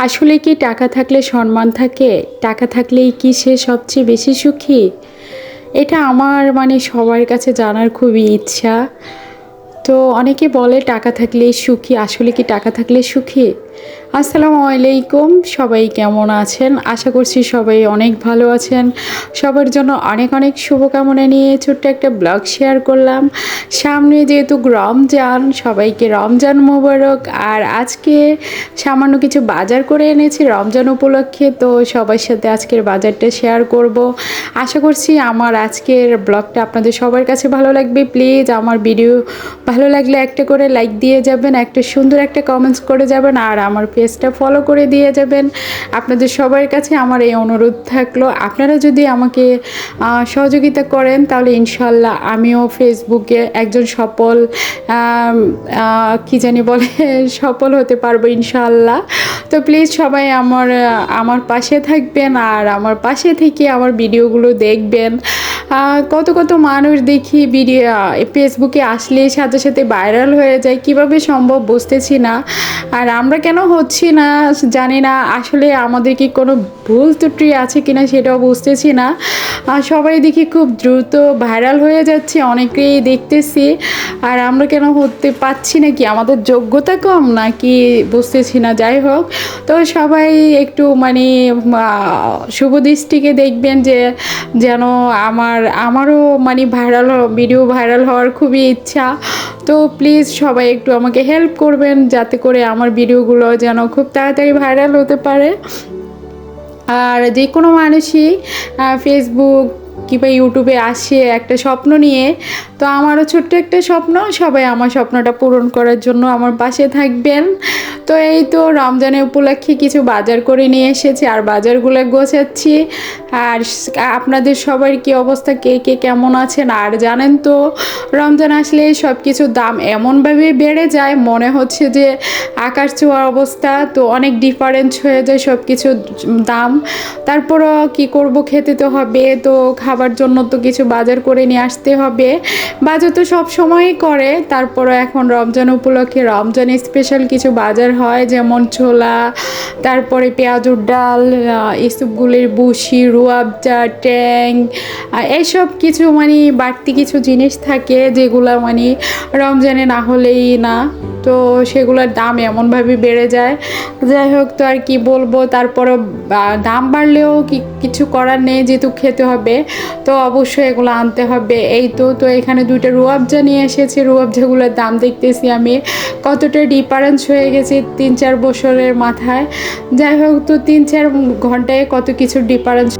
আসলে কি টাকা থাকলে সম্মান থাকে? টাকা থাকলেই কি সে সবচেয়ে বেশি সুখী? এটা আমার মানে সবার কাছে জানার খুবই ইচ্ছা। তো অনেকে বলে টাকা থাকলেই সুখী, আসলে কি টাকা থাকলে সুখী? আসসালামু আলাইকুম। সবাই কেমন আছেন? আশা করছি সবাই অনেক ভালো আছেন। সবার জন্য অনেক অনেক শুভকামনা নিয়ে ছোট্ট একটা ব্লগ শেয়ার করলাম। সামনে যেহেতু রমজান, সবাইকে রমজান মোবারক। আর আজকে সামান্য কিছু বাজার করে এনেছি রমজান উপলক্ষে, তো সবার সাথে আজকের বাজারটা শেয়ার করব। আশা করছি আমার আজকের ব্লগটা আপনাদের সবার কাছে ভালো লাগবে। প্লিজ আমার ভিডিও ভালো লাগলে একটা করে লাইক দিয়ে যাবেন, একটা সুন্দর একটা কমেন্টস করে যাবেন, আর আমার পেজটা ফলো করে দিয়ে যাবেন। আপনাদের সবার কাছে আমার এই অনুরোধ থাকল। আপনারা যদি আমাকে সহযোগিতা করেন, তাহলে ইনশাল্লাহ আমিও ফেসবুকে একজন সফল কি জানি বলে, সফল হতে পারব ইনশাল্লাহ তো প্লিজ সবাই আমার আমার পাশে থাকবেন, আর আমার পাশে থেকে আমার ভিডিওগুলো দেখবেন। আহ, কত কত মানুষ দেখি ভিডিও ফেসবুকে আসলে সাথে সাথে ভাইরাল হয়ে যায়, কীভাবে সম্ভব বুঝতেছি না। আর আমরা কেন হচ্ছি না জানি না, আসলে আমাদের কি কোনো ভুল ত্রুটি আছে কিনা সেটাও বুঝতেছি না। সবাই দেখি খুব দ্রুত ভাইরাল হয়ে যাচ্ছে, অনেকেই দেখতেছি। আর আমরা কেন হতে পারছি না কি? আমাদের যোগ্যতা কম নাকি বুঝতেছি না, যাই হোক। তো সবাই একটু মানে শুভ দৃষ্টিকে দেখবেন যে, যেন আমার আমারও মানে ভাইরাল ভিডিও ভাইরাল হওয়ার খুবই ইচ্ছা। তো প্লিজ সবাই একটু আমাকে হেল্প করবেন যাতে করে আমার ভিডিওগুলো যেন খুব তাড়াতাড়ি ভাইরাল হতে পারে। আর যে কোনো মানুষই ফেসবুক কিংবা ইউটিউবে আসে একটা স্বপ্ন নিয়ে, তো আমারও ছোট্ট একটা স্বপ্ন, সবাই আমার স্বপ্নটা পূরণ করার জন্য আমার পাশে থাকবেন। তো এই তো রমজানের উপলক্ষে কিছু বাজার করে নিয়ে এসেছি, আর বাজারগুলো গোছাচ্ছি। আর আপনাদের সবার কি অবস্থা? কে কে কেমন আছেন? আর জানেন তো, রমজান আসলে সব কিছুর দাম এমনভাবে বেড়ে যায়, মনে হচ্ছে যে আকাশ ছোঁয়ার অবস্থা, তো অনেক ডিফারেন্স হয়ে যায় সব কিছুর দাম। তারপরও কি করব খেতে তো হবে, তো খাবার জন্য তো কিছু বাজার করে নিয়ে আসতে হবে। বাজার তো সব সময়ই করে। তারপরও এখন রমজান উপলক্ষে রমজান স্পেশাল কিছু বাজার হয়, যেমন ছোলা, তারপরে পেঁয়াজুর ডাল এসবগুলির বুসি রুয়াবজা ট্যাং এইসব কিছু মানে বাড়তি কিছু জিনিস থাকে, যেগুলো মানে রমজানে না হলেই না। তো সেগুলোর দাম এমনভাবে বেড়ে যায়। যাই হোক, তো আর কি বলব তারপরে দাম বাড়লেও কি, কিছু করার নেই যেহেতু খেতে হবে। তো অবশ্যই এগুলো আনতে হবে। এই তো তো এখানে দুইটা রুয়াবজা নিয়ে এসেছি। রুয়াবজাগুলোর দাম দেখতেছি আমি। কতটা ডিফারেন্স হয়ে গেছে তিন চার বছরের মাথায়। যাই হোক, তো তিন চার ঘন্টায় কত কিছু ডিফারেন্স